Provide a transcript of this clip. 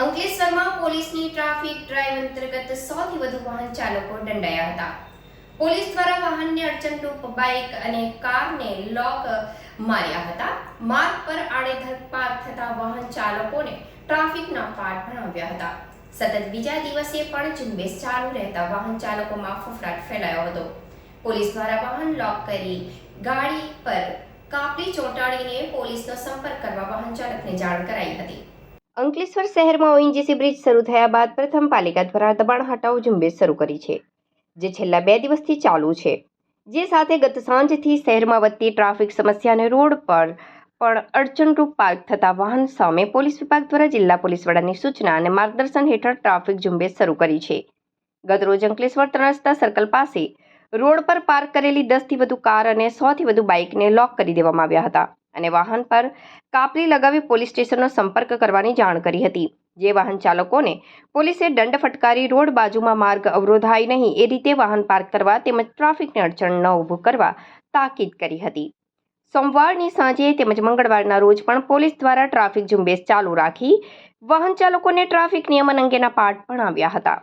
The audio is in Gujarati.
અંકલેશ્વરમાં પોલીસની ટ્રાફિક ડ્રાઈવ અંતર્ગત સૌથી વધુ વાહન ચાલકો દંડાયા હતા. પોલીસ દ્વારા વાહનને અડચણરૂપ બાઇક અને કારને લોક માર્યા હતા. માર્ગ પર આડેધડ પાર્ક થતા વાહન ચાલકોને ટ્રાફિકના પાઠ ભણાવ્યા હતા. સતત બીજા દિવસે પણ ઝુંબેશ ચાલુ રહેતા વાહન ચાલકોમાં ફફડાટ ફેલાયો હતો. પોલીસ દ્વારા વાહન લોક કરી ગાડી પર કાપલી ચોંટાડીને પોલીસનો સંપર્ક કરવા વાહન ચાલકને જાણ કરાઈ હતી. અંકલેશ્વર શહેરમાં ઓએનજીસી બ્રિજ શરૂ થયા બાદ પ્રથમ પાલિકા દ્વારા દબાણ હટાવ ઝુંબેશ શરૂ કરી છે, જે છેલ્લા બે દિવસથી ચાલુ છે. જે સાથે ગત સાંજથી શહેરમાં વધતી ટ્રાફિક સમસ્યાને રોડ પર પણ અડચણરૂપ પાર્ક થતા વાહન સામે પોલીસ વિભાગ દ્વારા જિલ્લા પોલીસ વડાની સૂચના અને માર્ગદર્શન હેઠળ ટ્રાફિક ઝુંબેશ શરૂ કરી છે. ગતરોજ અંકલેશ્વર ત્રણસ્તા સર્કલ પાસે રોડ પર પાર્ક કરેલી દસથી વધુ કાર અને સોથી વધુ બાઇકને લોક કરી દેવામાં આવ્યા હતા. અને વાહન પર કાપલી લગાવી પોલીસ સ્ટેશનનો સંપર્ક કરવાની જાણ કરી હતી. જે વાહન ચાલકોને પોલીસે દંડ ફટકારી રોડ બાજુમાં માર્ગ અવરોધાય નહીં એ રીતે વાહન પાર્ક કરવા તેમજ ટ્રાફિકને અડચણ ન ઊભું કરવા તાકીદ કરી હતી. સોમવારની સાંજે તેમજ મંગળવારના રોજ પણ પોલીસ દ્વારા ટ્રાફિક ઝુંબેશ ચાલુ રાખી વાહન ચાલકોને ટ્રાફિક નિયમન અંગેના પાઠ ભણાવ્યા હતા.